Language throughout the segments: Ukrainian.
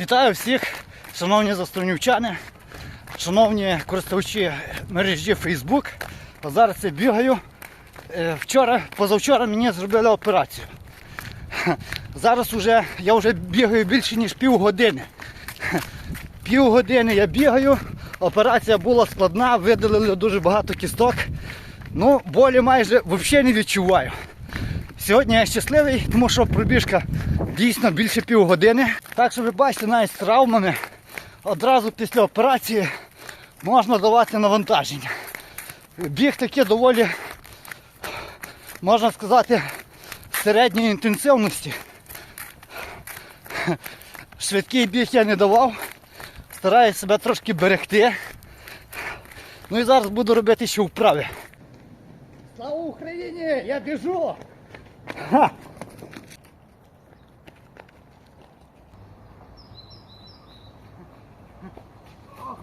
Вітаю всіх, шановні застронівчани, шановні користувачі мережі Facebook. Зараз я бігаю. Е, Вчора, позавчора мені зробили операцію. Зараз уже, я вже бігаю більше ніж півгодини. Півгодини я бігаю, операція була складна, видалили дуже багато кісток. Ну, болі майже взагалі не відчуваю. Сьогодні я щасливий, тому що пробіжка дійсно більше півгодини. Так що ви бачите, навіть з травмами одразу після операції можна давати навантаження. Біг таки доволі, можна сказати, середньої інтенсивності. Швидкий біг я не давав, стараюся себе трошки берегти. Ну і зараз буду робити ще вправи. Слава Україні! Я біжу! Ха!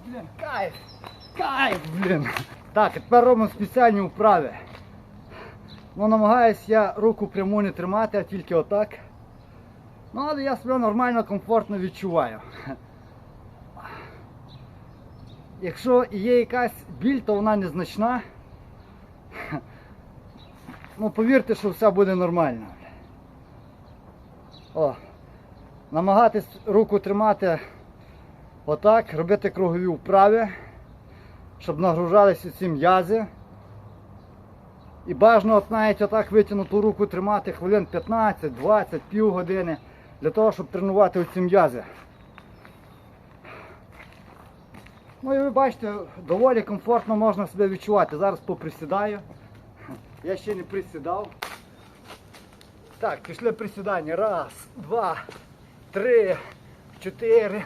Блін, кайф! Кайф, блін! Так, тепер робимо спеціальні вправи. Ну, намагаюсь я руку пряму не тримати, а тільки отак. Ну, але я себе нормально, комфортно відчуваю. Якщо є якась біль, то вона незначна. Ну, повірте, що все буде нормально. О, намагатись руку тримати отак, робити кругові вправи, щоб нагружалися ці м'язи. І бажано от навіть отак витягнуту руку тримати хвилин 15-20, півгодини, для того, щоб тренувати оці м'язи. Ну і ви бачите, доволі комфортно можна себе відчувати. Зараз поприсідаю. Я ще не присідав. Так, пішли присідання. Раз, два, три, чотири,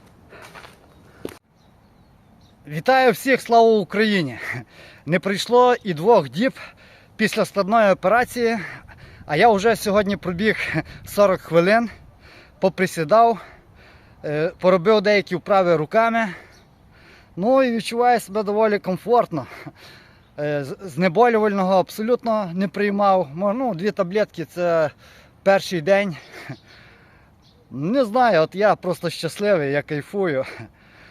Вітаю всіх, слава Україні! Не пройшло і двох діб після складної операції, а я вже сьогодні пробіг 40 хвилин, поприсідав, е, поробив деякі вправи руками. Ну і відчуваю себе доволі комфортно. Е, Знеболювального абсолютно не приймав. Ну, дві таблетки це перший день. Не знаю, от я просто щасливий, я кайфую.